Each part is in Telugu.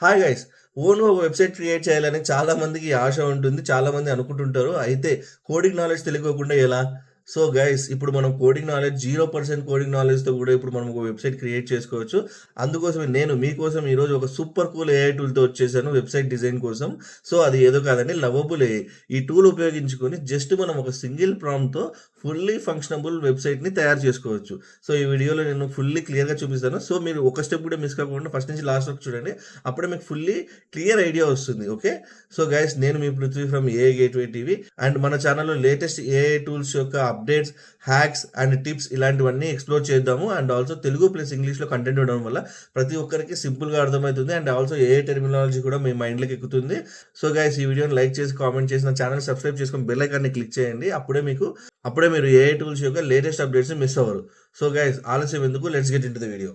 హాయ్ గైస్ ఓన్ ఒక వెబ్సైట్ క్రియేట్ చేయాలని చాలా మందికి ఆశ ఉంటుంది చాలా మంది అనుకుంటుంటారు. అయితే కోడింగ్ నాలెడ్జ్ తెలియకోకుండా ఎలా? సో గైస్ ఇప్పుడు మనం coding knowledge zero percent coding నాలెడ్జ్తో కూడా ఇప్పుడు మనం ఒక వెబ్సైట్ క్రియేట్ చేసుకోవచ్చు. అందుకోసమే నేను మీకోసం ఈరోజు ఒక సూపర్ కూల్ ఏఐ టూల్తో వచ్చేసాను వెబ్సైట్ డిజైన్ కోసం. సో అది ఏదో కాదండి లవబుల్ ఏఐ ఈ టూల్ ఉపయోగించుకొని జస్ట్ మనం ఒక సింగిల్ ప్రామ్తో ఫుల్లీ ఫంక్షనబుల్ వెబ్సైట్ని తయారు చేసుకోవచ్చు. సో ఈ వీడియోలో నేను ఫుల్లీ క్లియర్గా చూపిస్తాను. సో మీరు ఒక స్టెప్ కూడా మిస్ కాకుండా ఫస్ట్ నుంచి లాస్ట్ వరకు చూడండి అప్పుడే మీకు ఫుల్లీ క్లియర్ ఐడియా వస్తుంది ఓకే సో గైస్ నేను మీ Prithvi from A Gateway TV and మన ఛానల్లో లేటెస్ట్ ఏఐ టూల్స్ యొక్క అప్డేట్స్ హ్యాక్స్ అండ్ టిప్స్ ఇలాంటివన్నీ ఎక్స్ప్లోర్ చేద్దాము. అండ్ ఆల్సో తెలుగు ప్లస్ ఇంగ్లీష్లో కంటెంట్ ఉండడం వల్ల ప్రతి ఒక్కరికి సింపుల్గా అర్థమవుతుంది. అండ్ ఆల్సో ఏ టెర్మినాలజీ కూడా మీ మైండ్లోకి ఎక్కుతుంది. సో గైస్ ఈ వీడియోని లైక్ చేసి కామెంట్ చేసి నా ఛానల్ సబ్స్క్రైబ్ చేసుకొని బెల్ ఐకాన్ని క్లిక్ చేయండి. అప్పుడే మీకు అప్పుడే మీరు ఏ టూల్స్ యొక్క లేటెస్ట్ అప్డేట్స్ మిస్ అవ్వరు. సో గైస్ ఆలస్యం ఎందుకు? Let's get into the video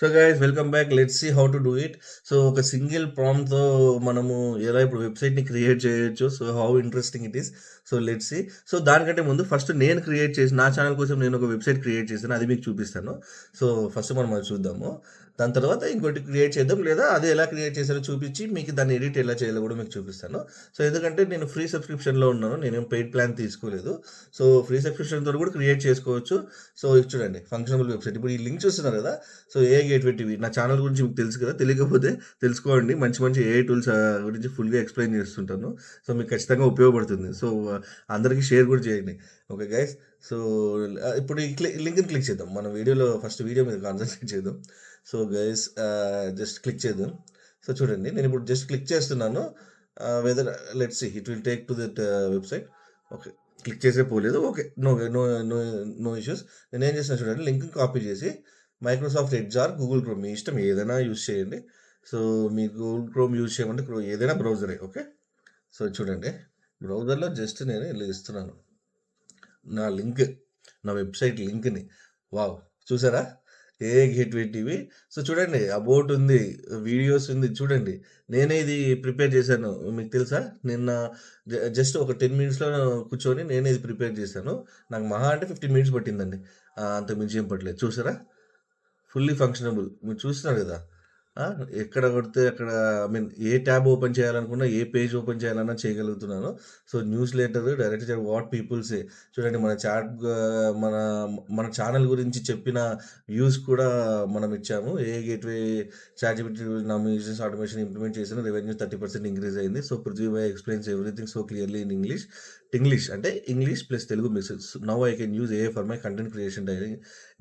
so guys welcome back let's see how to do it so ఒక సింగిల్ ప్రామ్తో మనము ఎలా ఇప్పుడు వెబ్సైట్ని క్రియేట్ చేయొచ్చు? So how interesting it is so let's see so దానికంటే ముందు ఫస్ట్ నేను క్రియేట్ చేసి నా ఛానల్ కోసం నేను ఒక వెబ్సైట్ క్రియేట్ చేశాను. అది మీకు చూపిస్తాను. సో ఫస్ట్ మనం అది చూద్దాము. దాని తర్వాత ఇంకోటి క్రియేట్ చేద్దాం లేదా అది ఎలా క్రియేట్ చేశారో చూపించి మీకు దాన్ని ఎడిట్ ఎలా చేయాలో కూడా మీకు చూపిస్తాను. సో ఎందుకంటే నేను ఫ్రీ సబ్స్క్రిప్షన్లో ఉన్నాను నేను పెయిడ్ ప్లాన్ తీసుకోలేదు. సో ఫ్రీ సబ్స్క్రిప్షన్తో కూడా క్రియేట్ చేసుకోవచ్చు. సో ఇది చూడండి ఫంక్షనబుల్ వెబ్సైట్ ఇప్పుడు ఈ లింక్ చూస్తున్నారు కదా సో ఏ గేట్వే టీవీ నా ఛానల్ గురించి మీకు తెలుసు కదా తెలియకపోతే తెలుసుకోండి. మంచి మంచి ఏ టూల్స్ గురించి ఫుల్గా ఎక్స్ప్లెయిన్ చేస్తుంటాను. సో మీకు ఖచ్చితంగా ఉపయోగపడుతుంది. సో అందరికీ షేర్ కూడా చేయండి. ఓకే గైస్ సో ఇప్పుడు ఈ క్లిక్ లింక్ని క్లిక్ చేద్దాం. మనం వీడియోలో ఫస్ట్ వీడియో మీద కాన్సన్ట్రేట్ చేద్దాం. సో గైస్ జస్ట్ క్లిక్ చేద్దాం. సో చూడండి నేను ఇప్పుడు జస్ట్ క్లిక్ చేస్తున్నాను. Whether let's see it will take to that website okay click చేసే పోలేదు. Okay no no no no issues నేను ఏం చేస్తాను చూడండి లింక్ కాపీ చేసి Microsoft Edge or Google Chrome మీ ఇష్టం ఏదైనా యూస్ చేయండి. సో మీ గూగుల్ క్రోమ్ యూస్ చేయమంటే క్రో ఏదైనా బ్రౌజరే ఓకే సో చూడండి బ్రౌజర్లో జస్ట్ నేను ఇలా ఇస్తున్నాను. నా లింక్ నా వెబ్సైట్ లింక్ని. వావ్ చూసారా? A Gateway TV. సో చూడండి అబౌట్ ఉంది వీడియోస్ ఉంది చూడండి. నేనే ఇది ప్రిపేర్ చేశాను మీకు తెలుసా? నిన్న జ- జస్ట్ ఒక టెన్ మినిట్స్లో కూర్చొని నేనే ఇది ప్రిపేర్ చేశాను. నాకు మహా అంటే ఫిఫ్టీన్ మినిట్స్ పట్టిందండి. అంత మించి ఏం పట్టలేదు. చూసారా? Fully functionable. మీరు చూస్తున్నారు కదా? ఎక్కడ కొడితే అక్కడ I mean a tab open చేయాలనుకున్నా ఏ పేజ్ ఓపెన్ చేయాలన్నా చేయగలుగుతున్నాను. So newsletter direct what peoples చూడండి మన చాట్ మన మన ఛానల్ గురించి చెప్పిన వ్యూస్ కూడా మనం ఇచ్చాము. ఏ గేట్వే చాట్ నా ఆటోమేషన్ ఇంప్లిమెంట్ చేసిన రెవెన్యూ థర్టీ పర్సెంట్ ఇంక్రీజ్ అయింది. So Prithvi by explains everything so clearly in English English అంటే English plus Telugu message now I can use A for my content creation during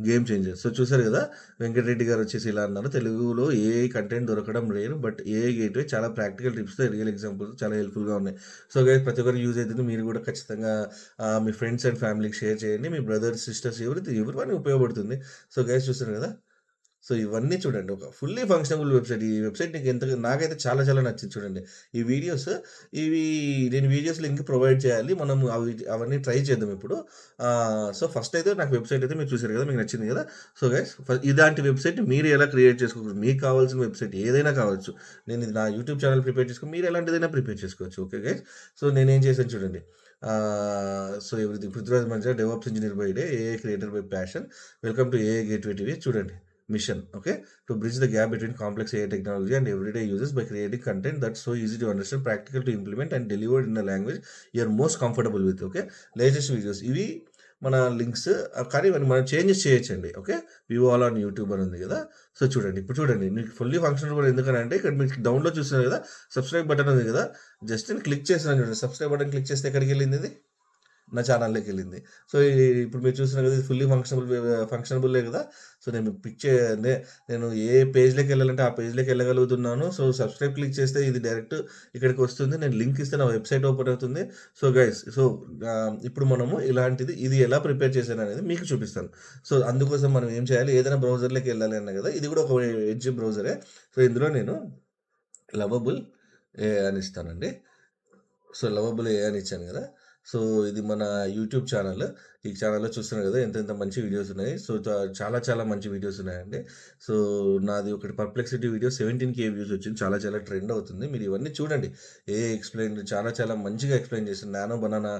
game changer so చూసారు కదా వెంకటరెడ్డి గారు వచ్చేసి ఇలా అన్నారు. తెలుగులో ఏ కంటెంట్ దొరకడం లేదు బట్ ఏ గేట్వే చాలా ప్రాక్టికల్ టిప్స్తో రియల్ ఎగ్జాంపుల్స్ చాలా హెల్ప్ఫుల్గా ఉన్నాయి. సో గైస్ ప్రతి ఒక్కరు యూజ్ అవుతుంది మీరు కూడా ఖచ్చితంగా మీ ఫ్రెండ్స్ అండ్ ఫ్యామిలీకి షేర్ చేయండి. మీ బ్రదర్స్ సిస్టర్స్ ఎవరి ఎవరివన్నీ ఉపయోగపడుతుంది. సో గైస్ చూసారు కదా సో ఇవన్నీ చూడండి. ఒక ఫుల్లీ ఫంక్షనబుల్ వెబ్సైట్. ఈ వెబ్సైట్ నీకు ఎంత నాకైతే చాలా చాలా నచ్చింది చూడండి. ఈ వీడియోస్ ఇవి నేను వీడియోస్ లింక్ ప్రొవైడ్ చేయాలి. మనం అవి అవన్నీ ట్రై చేద్దాం ఇప్పుడు. సో ఫస్ట్ అయితే నాకు వెబ్సైట్ అయితే మీరు చూసారు కదా మీకు నచ్చింది కదా. సో గైస్ ఇలాంటి వెబ్సైట్ మీరు ఎలా క్రియేట్ చేసుకోవచ్చు? మీకు కావాల్సిన వెబ్సైట్ ఏదైనా కావచ్చు. నేను ఇది నా యూట్యూబ్ ఛానల్ ప్రిపేర్ చేసుకో మీరు ఎలాంటిదైనా ప్రిపేర్ చేసుకోవచ్చు. Okay guys? సో నేనేం చేశాను చూడండి. సో ఎవ్రీథింగ్ పృథ్వీరాజ్ మంచిగా develops engineer by day A creator by passion. Welcome to A Gateway TV. చూడండి. Mission okay? To bridge the gap between complex AI technology and everyday users by creating content that's so easy to understand, practical to implement, and delivered in a language you're most comfortable with. Okay latest videos ఇవి మన లింక్స్ కానీ మనం చేంజెస్ చేయొచ్చండి ఓకే? వివో ఆల్ ఆన్ యూట్యూబ్ అని ఉంది కదా? సో చూడండి. ఇప్పుడు చూడండి. మీకు ఫుల్లీ ఫంక్షన్ కూడా ఎందుకంటే ఇక్కడ మీకు డౌన్లో చూస్తున్నారు కదా? సబ్స్క్రైబ్ బటన్ ఉంది కదా? జస్ట్ నేను క్లిక్ చేస్తున్నాను చూడండి. సబ్స్క్రైబ్ బటన్ క్లిక్ చేస్తే ఎక్కడికి వెళ్ళింది ఇది? నా ఛానల్లోకి వెళ్ళింది. సో ఇప్పుడు మీరు చూసిన కదా ఇది ఫుల్లీ ఫంక్షనబుల్ ఫంక్షనబుల్లే కదా. సో నేను పిక్ నేను ఏ పేజ్లోకి వెళ్ళాలంటే ఆ పేజ్లోకి వెళ్ళగలుగుతున్నాను. సో సబ్స్క్రైబ్ క్లిక్ చేస్తే ఇది డైరెక్ట్ ఇక్కడికి వస్తుంది. నేను లింక్ ఇస్తే నా వెబ్సైట్ ఓపెన్ అవుతుంది. సో గైస్ సో ఇప్పుడు మనము ఇలాంటిది ఇది ఎలా ప్రిపేర్ చేశాను అనేది మీకు చూపిస్తాను. సో అందుకోసం మనం ఏం చేయాలి? ఏదైనా బ్రౌజర్లోకి వెళ్ళాలి అన్న కదా ఇది కూడా ఒక ఎడ్జ్ బ్రౌజరే సో ఇందులో నేను లవబుల్ ఏ అని ఇస్తానండి. సో లవబుల్ ఏ అని ఇచ్చాను కదా. సో ఇది మన యూట్యూబ్ ఛానల్. ఈ ఛానల్లో చూస్తున్నారు కదా ఎంత ఎంత మంచి వీడియోస్ ఉన్నాయి. సో చాలా చాలా మంచి వీడియోస్ ఉన్నాయండి. సో నాది ఒకటి Perplexity video seventeen K views వచ్చింది. చాలా చాలా ట్రెండ్ అవుతుంది. మీరు ఇవన్నీ చూడండి. ఏ ఎక్స్ప్లెయిన్ చాలా చాలా మంచిగా ఎక్స్ప్లెయిన్ చేసింది. నానో బనానా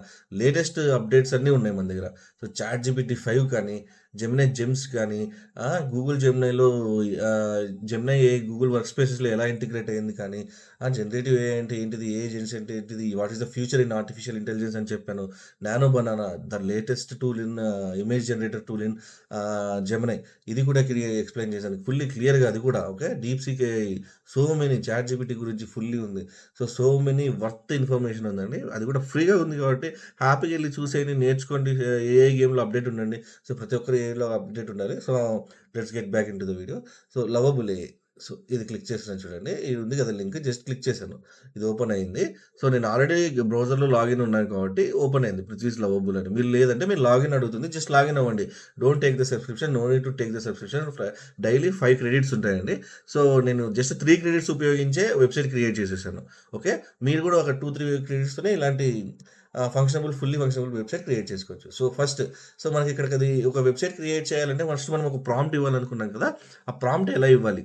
లేటెస్ట్ అప్డేట్స్ అన్నీ ఉన్నాయి మన దగ్గర. సో చాట్ జీపీటీ ఫైవ్ కానీ జెమినై జెమ్స్ కానీ గూగుల్ జెమినైలో జెమినై ఏ గూగుల్ వర్క్ స్పేసెస్‌లో ఎలా ఇంటిగ్రేట్ అయింది కానీ, ఆ జనరేటివ్ ఏ అంటే ఏంటిది? ఏ ఏజెంట్స్ అంటే ఏంటిది? What is the future in artificial intelligence అని చెప్పాను. Nano Banana the latest tool in image generator tool in Gemini ఇది కూడా ఎక్స్‌ప్లెయిన్ చేశాను. ఫుల్లీ క్లియర్‌గా అది కూడా okay. DeepSeek so many ChatGPT గురించి ఫుల్లీ ఉంది. So, so many worth information ఉందండి. అది కూడా ఫ్రీగా ఉంది కాబట్టి హ్యాపీగా వెళ్ళి చూసేయండి, నేర్చుకోండి. ఏ గేమ్‌లో అప్డేట్ ఉండండి. సో, ప్రతి ఒక్కరు ఏఐలో అప్డేట్ ఉండాలి. So, let's get back into the video. So, Lovable A so, ఇది క్లిక్ చేసాను చూడండి. ఇది ఉంది కదా లింక్ జస్ట్ క్లిక్ చేశాను. ఇది ఓపెన్ అయింది. సో, నేను ఆల్రెడీ బ్రౌజర్‌లో లాగిన్ ఉన్నాను కాబట్టి ఓపెన్ అయింది. పృథ్వీస్ లవబుల్ అని. మీరు లేదంటే మీరు లాగిన్ అడుగుతుంది. జస్ట్ లాగిన్ అవ్వండి. Don't take the subscription. No need to take the subscription. Daily five credits ఉంటాయండి. సో, నేను జస్ట్ త్రీ క్రెడిట్స్ ఉపయోగించే వెబ్‌సైట్ క్రియేట్ చేసేసాను. ఓకే. మీరు కూడా ఒక 2, 3 క్రెడిట్స్‌తోనే ఇలాంటి functionable fully functionable website create చేసుకోవచ్చు. సో, ఫస్ట్ సో, మనకి ఇక్కడ ఒక వెబ్‌సైట్ క్రియేట్ చేయాలంటే ఫస్ట్ మనం ఒక ప్రాంప్ట్ ఇవ్వాలనుకున్నాం కదా! ఆ ప్రాంప్ట్ ఎలా ఇవ్వాలి?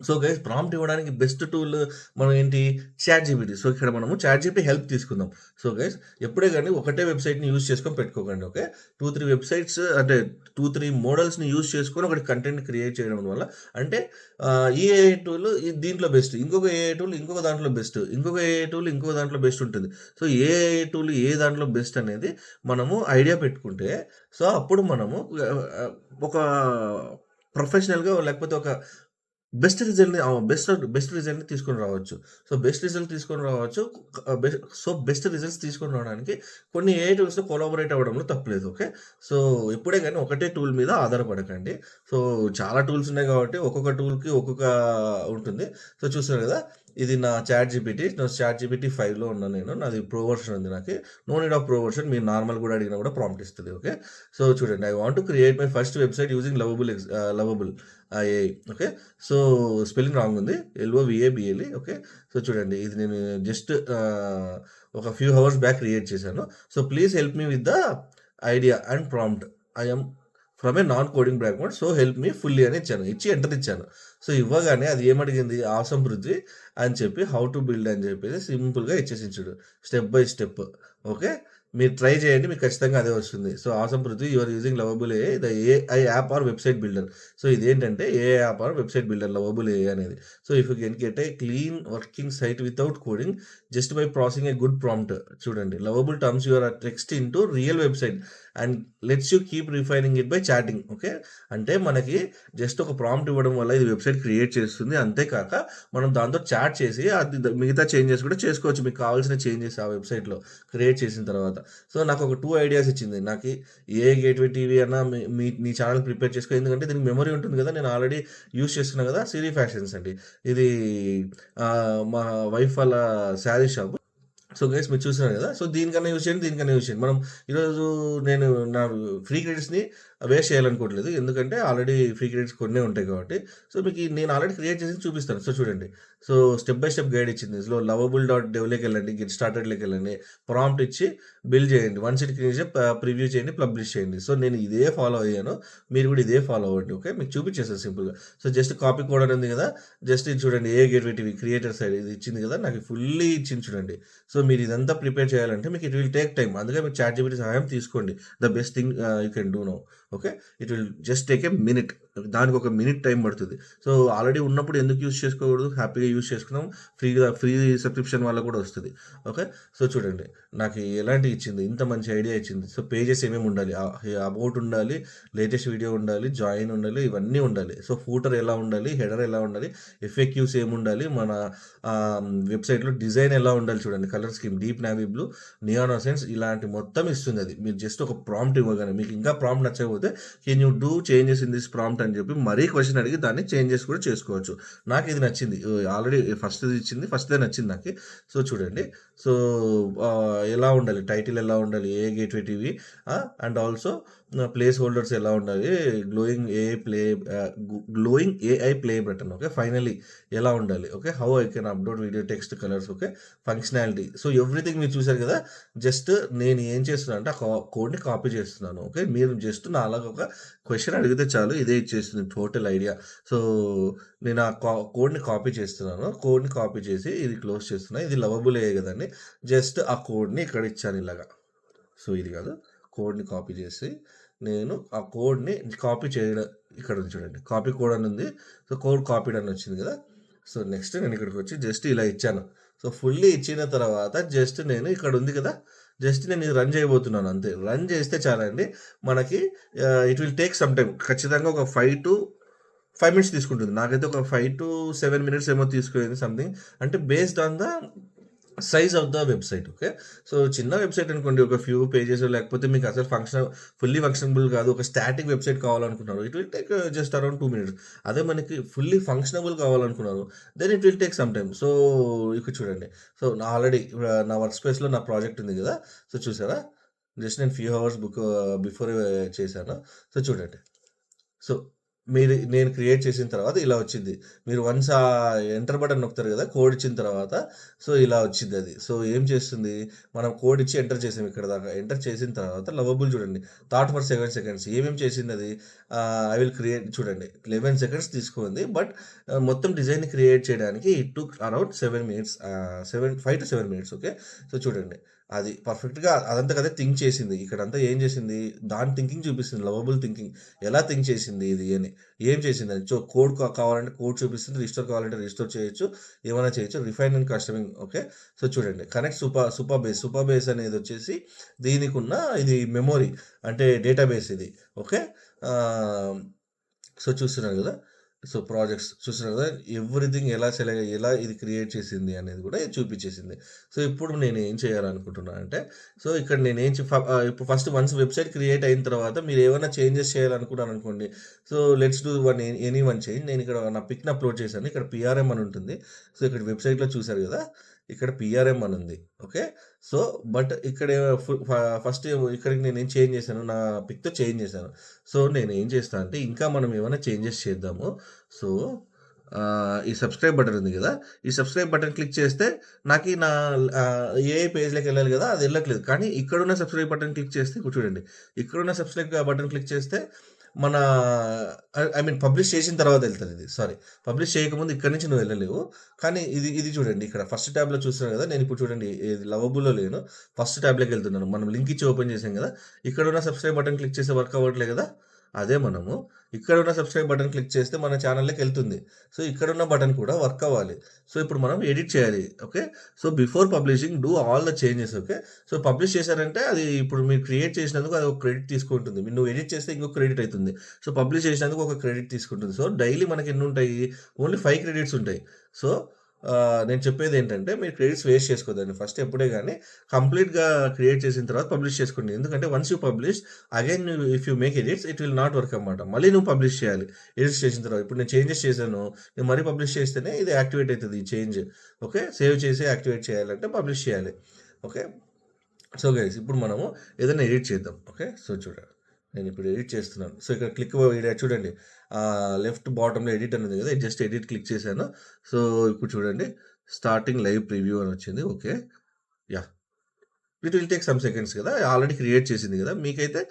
సో, గైస్ ప్రాంప్ట్ ఇవ్వడానికి బెస్ట్ టూల్ మనం ఏంటి? ChatGPT. సో, ఇక్కడ మనము చాట్ జీపీ హెల్ప్ తీసుకుందాం. సో, గైస్ ఎప్పుడే కానీ ఒకటే వెబ్‌సైట్‌ని యూజ్ చేసుకొని పెట్టుకోకండి. ఓకే. 2, 3 వెబ్‌సైట్స్ అంటే 2, 3 మోడల్స్‌ని యూజ్ చేసుకొని ఒకటి కంటెంట్ క్రియేట్ చేయడం వల్ల అంటే ఈ ఏఐ టూల్ దీంట్లో బెస్ట్. ఇంకొక ఏఐ టూల్ ఇంకొక దాంట్లో బెస్ట్. ఇంకొక ఏఐ టూల్ ఇంకొక దాంట్లో బెస్ట్ ఉంటుంది. So, A AI tool A దాంట్లో బెస్ట్ అనేది మనము ఐడియా పెట్టుకుంటే సో, అప్పుడు మనము ఒక ప్రొఫెషనల్‌గా లేకపోతే ఒక బెస్ట్ రిజల్ట్‌ని బెస్ట్ బెస్ట్ రిజల్ట్‌ని తీసుకొని రావచ్చు. సో, బెస్ట్ రిజల్ట్ తీసుకొని రావచ్చు. సో, బెస్ట్ రిజల్ట్స్ తీసుకొని రావడానికి కొన్ని ఏ టూల్స్‌తో కొలాబరేట్ అవ్వడంలో తప్పలేదు ఓకే. సో, ఎప్పుడే కానీ ఒకటే టూల్ మీద ఆధారపడకండి. సో, చాలా టూల్స్ ఉన్నాయి కాబట్టి ఒక్కొక్క టూల్‌కి ఒక్కొక్క ఉంటుంది. సో, చూస్తున్నారు కదా! ఇది నా చాట్ జీపీటీ. నా చాట్ జీపీటీ 5లో ఉన్నాను నేను. నాది ప్రో వర్షన్ ఉంది నాకు no need of pro version మీరు నార్మల్ కూడా అడిగినా కూడా ప్రాంప్ట్ ఇస్తుంది ఓకే. సో, చూడండి I want to create my first website using lovable X lovable ah, okay. So, spelling wrong ఉంది. LOVABLE okay. సో, చూడండి ఇది నేను జస్ట్ ఒక ఫ్యూ అవర్స్ బ్యాక్ క్రియేట్ చేశాను. So, please help me with the idea and prompt. I from a non coding background. So, help me fully అని ఇచ్చాను. ఇచ్చి ఎంటర్ ఇచ్చాను. సో, ఇవ్వగానే అది ఏమడిగింది? ఆసం పృథ్వీ అని చెప్పి హౌ టు బిల్డ్ అని చెప్పేసి సింపుల్‌గా ఇచ్చేసింది చూడు. Step by step. ఓకే. మీరు ట్రై చేయండి. మీకు ఖచ్చితంగా అదే వస్తుంది. So, awesome Prithvi your using Lovable A the AI app or website builder. So, ఇదేంటంటే AI app or website builder Lovable A అనేది. So, if you can get a clean working site without coding just by processing a good prompt. చూడండి Lovable terms your text into real website and let's you keep refining it by chatting. Okay. అంటే మనకి జస్ట్ ఒక ప్రాంప్ట్ ఇవ్వడం వల్ల ఇది వెబ్‌సైట్ క్రియేట్ చేస్తుంది. అంతేకాక మనం దాంతో చాట్ యాడ్ చేసి అది మిగతా చేంజెస్ కూడా చేసుకోవచ్చు. మీకు కావాల్సిన చేంజెస్ ఆ వెబ్‌సైట్‌లో క్రియేట్ చేసిన తర్వాత. సో, నాకు ఒక టూ ఐడియాస్ ఇచ్చింది. నాకు ఏ గేట్‌వే టీవీ అన్నా మీ మీ నీ ఛానల్ ప్రిపేర్ చేసుకో. ఎందుకంటే దీనికి మెమరీ ఉంటుంది కదా! నేను ఆల్రెడీ యూజ్ చేస్తున్నా కదా! సిరీ ఫ్యాషన్స్ అండి. ఇది మా వైఫ్ వాళ్ళ శారీ షాపు. సో, గైస్ మీరు చూసినారు కదా! సో, దీనికన్నా యూజ్ చేయండి. దీనికన్నా యూజ్ చేయండి. మనం ఈరోజు నేను నా ఫ్రీ క్రెడిట్స్‌ని వేస్ట్ చేయాలనుకోవట్లేదు. ఎందుకంటే ఆల్రెడీ ఫ్రీ క్రెడిట్స్ కొన్ని ఉంటాయి కాబట్టి. సో, మీకు నేను ఆల్రెడీ క్రియేట్ చేసి చూపిస్తాను. సో, చూడండి. So, step by step guide ఇచ్చింది. సో, లవబుల్ డాట్ డెవ్‌లోకెళ్ళండి. గెట్ స్టార్టెడ్‌లోకెళ్ళండి. ప్రాంప్ట్ ఇచ్చి బిల్ చేయండి. వన్ సిట్ క్రియేట్ చేసి ప్రివ్యూ చేయండి. పబ్లిష్ చేయండి. సో, నేను ఇదే ఫాలో అయ్యాను. మీరు కూడా ఇదే ఫాలో అవ్వండి. ఓకే. మీకు చూపించేస్తాను సింపుల్‌గా. సో, జస్ట్ కాపీ కోడ్ అని ఉంది కదా! జస్ట్ ఇది చూడండి A gate TV creator side ఇది ఇచ్చింది కదా! నాకు ఫుల్లీ ఇచ్చింది చూడండి. సో, మీరు ఇదంతా ప్రిపేర్ చేయాలంటే మీకు ఇట్ విల్ టేక్ టైం అందుకే మీరు చాట్ జీపీటీ సహాయం తీసుకోండి. The best thing you can do no okay. It will just take a minute. దానికి ఒక మినిట్ టైం పడుతుంది సో, ఆల్రెడీ ఉన్నప్పుడు ఎందుకు యూజ్ చేసుకోకూడదు? హ్యాపీగా యూజ్ చేసుకున్నాం. ఫ్రీగా ఫ్రీ సబ్స్క్రిప్షన్ వల్ల కూడా వస్తుంది ఓకే. సో, చూడండి. నాకు ఎలాంటి ఇచ్చింది? ఇంత మంచి ఐడియా ఇచ్చింది. సో, పేజెస్ ఏమేమి ఉండాలి? అబౌట్ ఉండాలి. లేటెస్ట్ వీడియో ఉండాలి. జాయిన్ ఉండాలి. ఇవన్నీ ఉండాలి. సో, ఫూటర్ ఎలా ఉండాలి? హెడర్ ఎలా ఉండాలి? ఎఫ్ఏక్యూస్ ఉండాలి మన వెబ్‌సైట్‌లో డిజైన్ ఎలా ఉండాలి చూడండి. Colour scheme deep navy blue, neon sense ఇలాంటి మొత్తం ఇస్తుంది అది. మీరు జస్ట్ ఒక ప్రాంప్ట్ ఇవ్వగానే మీకు ఇంకా ప్రాంప్ట్ నచ్చకపోతే can you do changes in this prompt అని చెప్పి మరీ క్వశ్చన్ అడిగి దాన్ని చేంజెస్ కూడా చేసుకోవచ్చు. నాకు ఇది నచ్చింది. ఆల్రెడీ ఫస్ట్ ఇచ్చింది. ఫస్ట్‌దే నచ్చింది నాకు సో, చూడండి. సో, ఎలా ఉండాలి? టైటిల్ ఎలా ఉండాలి? A Gateway TV and also placeholders ఎలా ఉండాలి? Glowing A play glowing AI play button okay. Finally ఎలా ఉండాలి? Okay. How I can upload video text colours okay. Functionality. So, everything మీరు చూసారు కదా! జస్ట్ నేను ఏం చేస్తున్నాను అంటే ఆ కోడ్‌ని కాపీ చేస్తున్నాను. ఓకే. మీరు జస్ట్ నాలాగా ఒక క్వశ్చన్ అడిగితే చాలు ఇదే ఇచ్చేస్తుంది టోటల్ ఐడియా. సో, నేను ఆ కోడ్‌ని కాపీ చేస్తున్నాను. కోడ్‌ని కాపీ చేసి ఇది క్లోజ్ చేస్తున్నాను ఇది లవబుల్ అయ్యే కదండీ! జస్ట్ ఆ కోడ్‌ని ఇక్కడ ఇచ్చాను ఇలాగా. సో, ఇది కాదు. కోడ్‌ని కాపీ చేసి నేను ఆ కోడ్‌ని కాపీ చేయడం ఇక్కడ ఉంది చూడండి. కాపీ కోడ్ అని ఉంది. సో, కోడ్ కాపీడ్ అని వచ్చింది కదా! సో, నెక్స్ట్ నేను ఇక్కడికి వచ్చి జస్ట్ ఇలా ఇచ్చాను. సో, ఫుల్లీ ఇచ్చిన తర్వాత జస్ట్ నేను ఇక్కడ ఉంది కదా! జస్ట్ నేను ఇది రన్ చేయబోతున్నాను అంతే. రన్ చేస్తే చాలండి మనకి it will take some time ఖచ్చితంగా ఒక 5-5 మినిట్స్ తీసుకుంటుంది. నాకైతే ఒక 5-7 మినిట్స్ ఏమో తీసుకునేది సంథింగ్. అంటే based on the size of the website okay. So, చిన్న వెబ్‌సైట్ అనుకోండి ఒక ఫ్యూ పేజెస్ లేకపోతే మీకు అసలు ఫంక్షన్ ఫుల్లీ ఫంక్షనబుల్ కాదు. ఒక static website కావాలనుకున్నారు. It will take just around two minutes. అదే మనకి fully functionable కావాలనుకున్నారు. Then it will take some time. So, ఇక్కడ చూడండి. సో, నా ఆల్రెడీ నా వర్క్ స్పేస్‌లో నా ప్రాజెక్ట్ ఉంది కదా! సో, చూసారా? జస్ట్ నేను ఫ్యూ అవర్స్ బుక్ బిఫోర్ చేశాను. సో, చూడండి. సో, మీరు నేను క్రియేట్ చేసిన తర్వాత ఇలా వచ్చింది మీరు వన్స్ ఆ ఎంటర్ బటన్ నొక్కుతారు కదా! కోడ్ ఇచ్చిన తర్వాత సో, ఇలా వచ్చింది అది సో, ఏం చేస్తుంది? మనం కోడ్ ఇచ్చి ఎంటర్ చేసాం ఇక్కడ దాకా. ఎంటర్ చేసిన తర్వాత లవబుల్ చూడండి. థాట్ ఫర్ సెవెన్ సెకండ్స్ ఏమేమి చేసింది అది ఐ విల్ క్రియేట్ చూడండి 11 సెకండ్స్ తీసుకుంది. బట్ మొత్తం డిజైన్ క్రియేట్ చేయడానికి it took around seven minutes seven five to seven minutes okay. So, చూడండి. అది పర్ఫెక్ట్‌గా అదంతా కదా థింక్ చేసింది. ఇక్కడంతా ఏం చేసింది? దాని థింకింగ్ చూపిస్తుంది. Lovable thinking. ఎలా థింక్ చేసింది ఇది అని. ఏం చేసింది అని సో, కోడ్ కావాలంటే కోడ్ చూపిస్తుంది. రిస్టోర్ కావాలంటే రిస్టోర్ చేయొచ్చు. ఏమైనా చేయొచ్చు. Refine and customing okay. So, చూడండి. Connect super Supabase. Super base అనేది వచ్చేసి దీనికున్న ఇది మెమొరీ అంటే డేటాబేస్ ఇది. ఓకే. సో, చూస్తున్నారు కదా! సో, ప్రాజెక్ట్స్ చూస్తున్నారు కదా! ఎవ్రీథింగ్ ఎలా సెల ఎలా ఇది క్రియేట్ చేసింది అనేది కూడా చూపించేసింది. సో, ఇప్పుడు నేను ఏం చేయాలనుకుంటున్నాను అంటే సో, ఇక్కడ నేను ఏం ఇప్పుడు ఫస్ట్ వన్స్ వెబ్‌సైట్ క్రియేట్ అయిన తర్వాత మీరు ఏమైనా చేంజెస్ చేయాలనుకున్నాను అనుకోండి so, let's do one any one change. నేను ఇక్కడ నా పిక్‌ని అప్‌లోడ్ చేశాను. ఇక్కడ పిఆర్ఎం అని ఉంటుంది. సో, ఇక్కడ వెబ్‌సైట్‌లో చూసారు కదా! ఇక్కడ పిఆర్ఎం అని ఉంది. ఓకే. సో, బట్ ఇక్కడ ఫు ఫ ఫస్ట్ ఇక్కడికి నేను ఏం చేంజ్ చేశాను. నా పిక్‌తో చేంజ్ చేశాను. సో, నేను ఏం చేస్తాను అంటే ఇంకా మనం ఏమైనా చేంజెస్ చేద్దాము. సో, ఈ సబ్‌స్క్రైబ్ బటన్ ఉంది కదా! ఈ సబ్‌స్క్రైబ్ బటన్ క్లిక్ చేస్తే నాకు నా ఏ పేజ్‌లోకి వెళ్ళాలి కదా! అది వెళ్ళట్లేదు. కానీ ఇక్కడున్న సబ్‌స్క్రైబ్ బటన్ క్లిక్ చేస్తే ఇక్కడ చూడండి. ఇక్కడున్న సబ్‌స్క్రైబ్ బటన్ క్లిక్ చేస్తే మన ఐ ఐ మీన్ పబ్లిష్ చేసిన తర్వాత వెళ్తాను ఇది. సారీ. పబ్లిష్ చేయకముందు ఇక్కడ నుంచి నువ్వు వెళ్ళలేవు. కానీ ఇది ఇది చూడండి. ఇక్కడ ఫస్ట్ ట్యాబ్‌లో చూస్తున్నాను కదా! నేను ఇప్పుడు చూడండి ఇది లవబుల్‌లో లేను. ఫస్ట్ ట్యాబ్‌లోకి వెళ్తున్నాను. మనం లింక్ ఇచ్చి ఓపెన్ చేసాం కదా! ఇక్కడ ఉన్న సబ్‌స్క్రైబ్ బటన్ క్లిక్ చేస్తే వర్క్ అవ్వట్లేదు కదా! అదే మనము ఇక్కడ ఉన్న సబ్‌స్క్రైబ్ బటన్ క్లిక్ చేస్తే మన ఛానల్‌లోకి వెళ్తుంది. సో, ఇక్కడ ఉన్న బటన్ కూడా వర్క్ అవ్వాలి. సో, ఇప్పుడు మనం ఎడిట్ చేయాలి. Okay. So, before publishing do all the changes okay. So, publish చేశారంటే అది ఇప్పుడు మీరు క్రియేట్ చేసినందుకు అది ఒక క్రెడిట్ తీసుకుంటుంది. నువ్వు ఎడిట్ చేస్తే ఇంకో క్రెడిట్ అవుతుంది సో, పబ్లిష్ చేసినందుకు ఒక క్రెడిట్ తీసుకుంటుంది. సో, డైలీ మనకి ఎన్ని ఉంటాయి? ఓన్లీ ఫైవ్ క్రెడిట్స్ ఉంటాయి. సో, నేను చెప్పేది ఏంటంటే మీరు క్రెడిట్స్ వేస్ట్ చేసుకోదండి ఫస్ట్ ఎప్పుడే కానీ కంప్లీట్‌గా క్రియేట్ చేసిన తర్వాత పబ్లిష్ చేసుకోండి. ఎందుకంటే once you publish again if you make edits it will not work అన్నమాట. మళ్ళీ నువ్వు పబ్లిష్ చేయాలి. ఎడిట్స్ చేసిన తర్వాత. ఇప్పుడు నేను చేంజెస్ చేశాను. నేను మరీ పబ్లిష్ చేస్తేనే ఇది యాక్టివేట్ అవుతుంది ఈ చేంజ్. ఓకే. సేవ్ చేసి యాక్టివేట్ చేయాలంటే పబ్లిష్ చేయాలి. ఓకే. సో, గైస్ ఇప్పుడు మనము ఏదైనా ఎడిట్ చేద్దాం. ఓకే. సో, చూడండి. నేను ఇప్పుడు ఎడిట్ చేస్తున్నాను. సో, ఇక్కడ క్లిక్ చూడండి. లెఫ్ట్ బాటమ్‌లో ఎడిట్ అనేది కదా! జస్ట్ ఎడిట్ క్లిక్ చేశాను. సో, ఇప్పుడు చూడండి. స్టార్టింగ్ లైవ్ ప్రివ్యూ అని వచ్చింది. Okay. Ya it will take some seconds కదా! ఆల్రెడీ క్రియేట్ చేసింది కదా! మీకైతే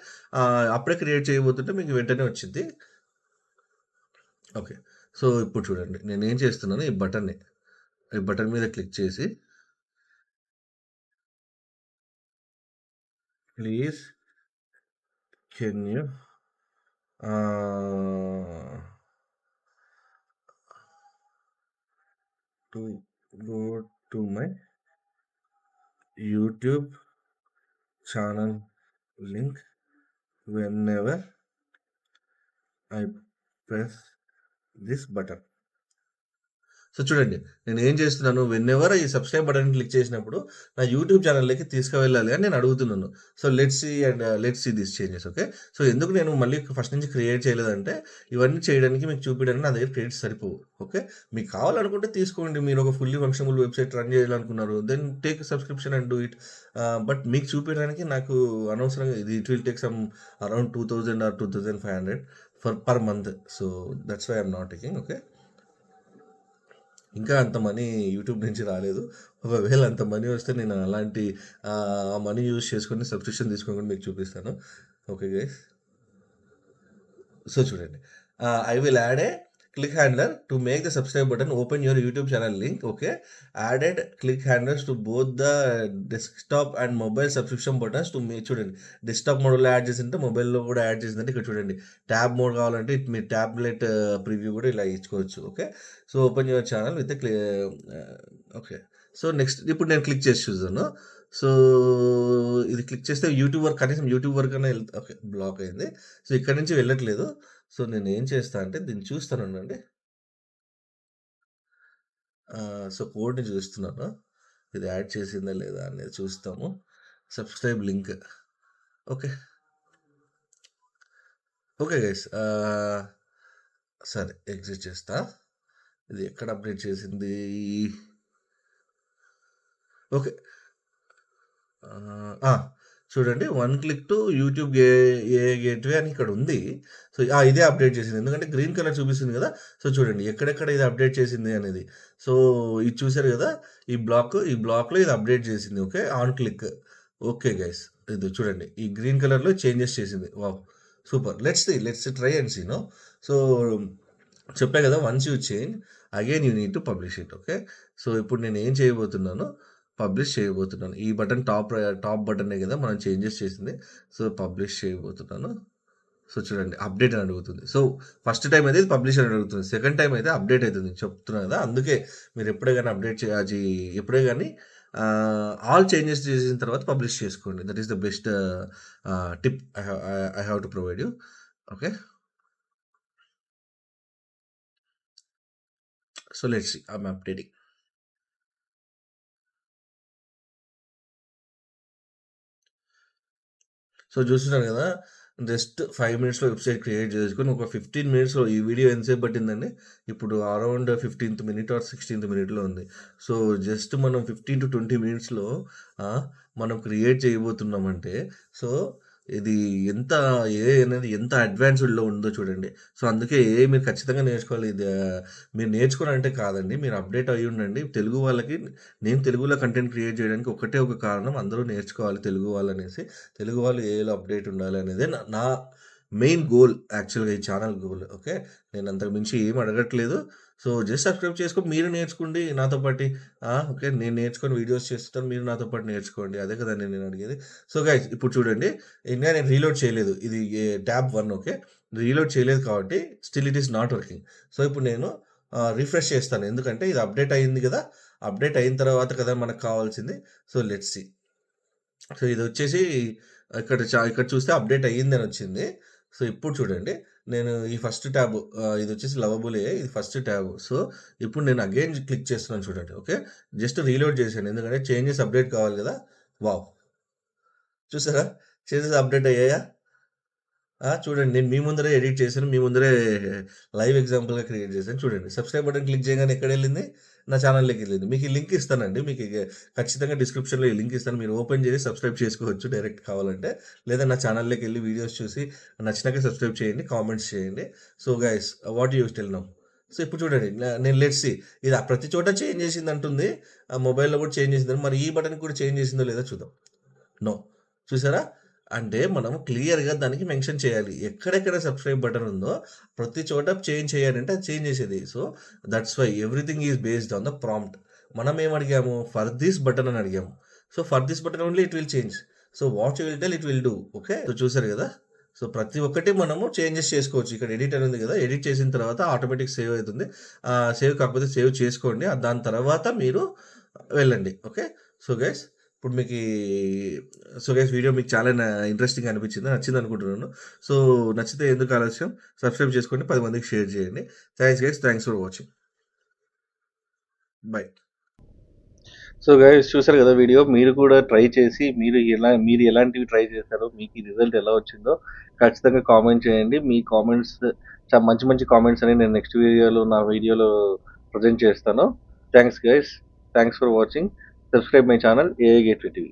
అప్పుడే క్రియేట్ చేయబోతుంటే మీకు వెంటనే వచ్చింది ఓకే. సో, ఇప్పుడు చూడండి. నేను ఏం చేస్తున్నాను ఈ బటన్‌ని ఈ బటన్ మీద క్లిక్ చేసి please Can you? Uh, to go to my YouTube channel link whenever I press this button. So, చూడండి. నేను ఏం చేస్తున్నాను వెన్నెవర ఈ సబ్‌స్క్రైబ్ బటన్ క్లిక్ చేసినప్పుడు నా యూట్యూబ్ ఛానల్‌లోకి తీసుకువెళ్ళాలి అని నేను అడుగుతున్నాను. So, let's see and let's see this changes okay. So, ఎందుకు నేను మళ్ళీ ఫస్ట్ నుంచి క్రియేట్ చేయలేదంటే ఇవన్నీ చేయడానికి మీకు చూపించడానికి నా దగ్గర క్రెడిట్స్ సరిపోవు. ఓకే. మీకు కావాలనుకుంటే తీసుకోండి. మీరు ఒక ఫుల్లీ ఫంక్షనబుల్ వెబ్‌సైట్ రన్ చేయాలనుకున్నారు. Then take subscription and do it. But మీకు చూపించడానికి నాకు అనవసరంగా ఇది it will take some around 2000 or 2500 for per month. So, that's why I'm not taking okay. ఇంకా అంత మనీ యూట్యూబ్ నుంచి రాలేదు. ఒకవేళ అంత మనీ వస్తే నేను అలాంటి మనీ యూజ్ చేసుకొని సబ్స్క్రిప్షన్ తీసుకొని మీకు చూపిస్తాను. Okay guys. సో, చూడండి. I will add a click handler to make the subscribe button open your youtube channel link okay? Added click handlers to both the desktop and mobile subscription buttons to make చూడండి డెస్క్టాప్ మోడ్లో యాడ్ చేసింటే మొబైల్లో కూడా యాడ్ చేసిందంటే ఇక్కడ చూడండి ట్యాబ్ మోడ్ కావాలంటే ఇట్ మీ ట్యాబ్లెట్ ప్రివ్యూ uh, కూడా ఇలా ఇచ్చుకోవచ్చు okay so open your channel with click okay so next ఇప్పుడు నేను క్లిక్ చేసి చూసాను. సో ఇది క్లిక్ చేస్తే యూట్యూబ్ వర్క్ కనీసం యూట్యూబ్ వర్క్ అనే ఓకే బ్లాక్ అయింది. సో ఇక్కడ నుంచి వెళ్ళట్లేదు. సో నేను ఏం చేస్తా అంటే దీన్ని చూస్తానండి. సో కోడ్ని చూస్తున్నాను. ఇది యాడ్ చేసిందా లేదా అనేది చూస్తాము. Subscribe link. Okay. Okay guys. సరే ఎగ్జిట్ చేస్తా. ఇది ఎక్కడ అప్డేట్ చేసింది? ఓకే. చూడండి వన్ క్లిక్ టు యూట్యూబ్ గే ఏ గేట్‌వే అని ఇక్కడ ఉంది. సో, ఇదే అప్డేట్ చేసింది. ఎందుకంటే గ్రీన్ కలర్ చూపిస్తుంది కదా! సో, చూడండి ఎక్కడెక్కడ ఇది అప్డేట్ చేసింది అనేది. సో, ఇది చూసారు కదా! ఈ బ్లాక్, ఈ బ్లాక్‌లో ఇది అప్డేట్ చేసింది. Okay. On click. Okay guys. ఇది చూడండి. ఈ గ్రీన్ కలర్‌లో చేంజెస్ చేసింది. Wow! Super. Let's the let's try and see no. So, చెప్పా కదా! Once you change again you need to publish it. Okay. So, ఇప్పుడు నేను ఏం చేయబోతున్నాను పబ్లిష్ చేయబోతున్నాను. ఈ బటన్ టాప్ టాప్ బటనే కదా! మనం చేంజెస్ చేసింది. సో, పబ్లిష్ చేయబోతున్నాను. సో, చూడండి అప్డేట్ అని అడుగుతుంది. సో, ఫస్ట్ టైం అయితే ఇది పబ్లిష్ అని అడుగుతుంది. సెకండ్ టైం అయితే అప్డేట్ అవుతుంది చెప్తున్నా కదా! అందుకే మీరు ఎప్పుడే కానీ అప్డేట్ చే అది ఎప్పుడే కానీ ఆల్ చేంజెస్ చేసిన తర్వాత పబ్లిష్ చేసుకోండి. That is the best tip I have I to provide you. Okay. So, let's see. Updating. So, చూస్తున్నారు కదా! జస్ట్ ఫైవ్ మినిట్స్‌లో వెబ్‌సైట్ క్రియేట్ చేసుకొని ఒక 15 మినిట్స్‌లో ఈ వీడియో ఎంతసేపు పట్టిందండి? ఇప్పుడు అరౌండ్ 15థ్ మినిట్ ఆర్ 16థ్ మినిట్‌లో ఉంది. సో, జస్ట్ మనం 15-20 మినిట్స్‌లో మనం క్రియేట్ చేయబోతున్నామంటే సో, ఇది ఎంత ఏ అనేది ఎంత అడ్వాన్స్‌డ్‌లో ఉందో చూడండి. సో, అందుకే ఏ మీరు ఖచ్చితంగా నేర్చుకోవాలి. ఇది మీరు నేర్చుకోవాలంటే కాదండి. మీరు అప్డేట్ అయ్యి ఉండండి. తెలుగు వాళ్ళకి నేను తెలుగులో కంటెంట్ క్రియేట్ చేయడానికి ఒకటే ఒక కారణం అందరూ నేర్చుకోవాలి తెలుగు వాళ్ళు అనేసి తెలుగు వాళ్ళు ఏలో అప్డేట్ ఉండాలి అనేది నా మెయిన్ గోల్ యాక్చువల్‌గా ఈ ఛానల్ గోల్. ఓకే. నేను అంతకు మించి ఏం అడగట్లేదు. సో, జస్ట్ సబ్స్క్రైబ్ చేసుకొని మీరు నేర్చుకోండి నాతో పాటి. ఓకే. నేను నేర్చుకొని వీడియోస్ చేస్తాను. మీరు నాతో పాటు నేర్చుకోండి. అదే కదా నేను అడిగేది. సో, గైస్ ఇప్పుడు చూడండి. ఇంకా నేను రీలోడ్ చేయలేదు. ఇది ట్యాబ్ వన్ ఓకే. రీలోడ్ చేయలేదు కాబట్టి still it is not working. So, ఇప్పుడు నేను రిఫ్రెష్ చేస్తాను. ఎందుకంటే ఇది అప్డేట్ అయింది కదా! అప్డేట్ అయిన తర్వాత కదా మనకు కావాల్సింది. సో, లెట్స్ సి సో, ఇది వచ్చేసి ఇక్కడ ఇక్కడ చూస్తే అప్డేట్ అయ్యిందని వచ్చింది. సో, ఇప్పుడు చూడండి. నేను ఈ ఫస్ట్ ట్యాబ్ ఇది వచ్చేసి లవబులే ఇది ఫస్ట్ ట్యాబ్. సో, ఇప్పుడు నేను అగైన్ క్లిక్ చేస్తున్నాను చూడండి. ఓకే. జస్ట్ రీలోడ్ చేశాను. ఎందుకంటే చేంజెస్ అప్డేట్ కావాలి కదా! వావ్! చూసారా? చేంజెస్ అప్డేట్ అయ్యాయా? చూడండి. నేను మీ ముందరే ఎడిట్ చేశాను. మీ ముందరే లైవ్ ఎగ్జాంపుల్‌గా క్రియేట్ చేశాను. చూడండి. సబ్స్క్రైబ్ బటన్ క్లిక్ చేయగానే ఎక్కడెళ్ళింది? నా ఛానల్‌లోకి వెళ్ళింది మీకు ఈ లింక్ ఇస్తానండి. మీకు ఖచ్చితంగా డిస్క్రిప్షన్‌లో ఈ లింక్ ఇస్తాను. మీరు ఓపెన్ చేసి సబ్స్క్రైబ్ చేసుకోవచ్చు డైరెక్ట్ కావాలంటే. లేదా నా ఛానల్‌లోకి వెళ్ళి వీడియోస్ చూసి నచ్చినాక సబ్స్క్రైబ్ చేయండి. కామెంట్స్ చేయండి. So, guys what you tell now. So, ఇప్పుడు చూడండి. నేను లెట్స్ సీ. ఇది ప్రతి చోట చేంజ్ చేసిందంటుంది. ఆ మొబైల్‌లో కూడా చేంజ్ చేసిందని. మరి ఈ బటన్ కూడా చేంజ్ చేసిందో లేదో చూద్దాం. నో. చూసారా? అంటే మనం క్లియర్‌గా దానికి మెన్షన్ చేయాలి. ఎక్కడెక్కడ సబ్స్క్రైబ్ బటన్ ఉందో ప్రతి చోట చేంజ్ చేయాలంటే అది చేంజ్ చేసేది. So, that's why everything is based on the prompt. మనం ఏం అడిగాము? ఫర్ దిస్ బటన్ అని అడిగాము. So, for this button only it will change. So, what you will tell it will do. Okay. So, చూసారు కదా! సో, ప్రతి ఒక్కటి మనము చేంజెస్ చేసుకోవచ్చు. ఇక్కడ ఎడిట్ అని ఉంది కదా! ఎడిట్ చేసిన తర్వాత ఆటోమేటిక్ సేవ్ అవుతుంది సేవ్ కాకపోతే సేవ్ చేసుకోండి. దాని తర్వాత మీరు వెళ్ళండి. ఓకే. సో, గైస్ ఇప్పుడు మీకు సో, గైస్ వీడియో మీకు చాలా ఇంట్రెస్టింగ్ అనిపించింది నచ్చింది అనుకుంటున్నాను సో, నచ్చితే ఎందుకు ఆలస్యం సబ్స్క్రైబ్ చేసుకోండి. పది మందికి షేర్ చేయండి. Thanks guys. Thanks for watching. Bye. So, guys చూసారు కదా వీడియో. మీరు కూడా ట్రై చేసి మీరు ఎలా మీరు ఎలాంటివి ట్రై చేశారో మీకు ఈ రిజల్ట్ ఎలా వచ్చిందో ఖచ్చితంగా కామెంట్ చేయండి. మీ కామెంట్స్ మంచి మంచి కామెంట్స్ అనేవి నేను నెక్స్ట్ వీడియోలో నా వీడియోలో ప్రజెంట్ చేస్తాను. Thanks guys. Thanks for watching. Subscribe my channel AI gateway TV.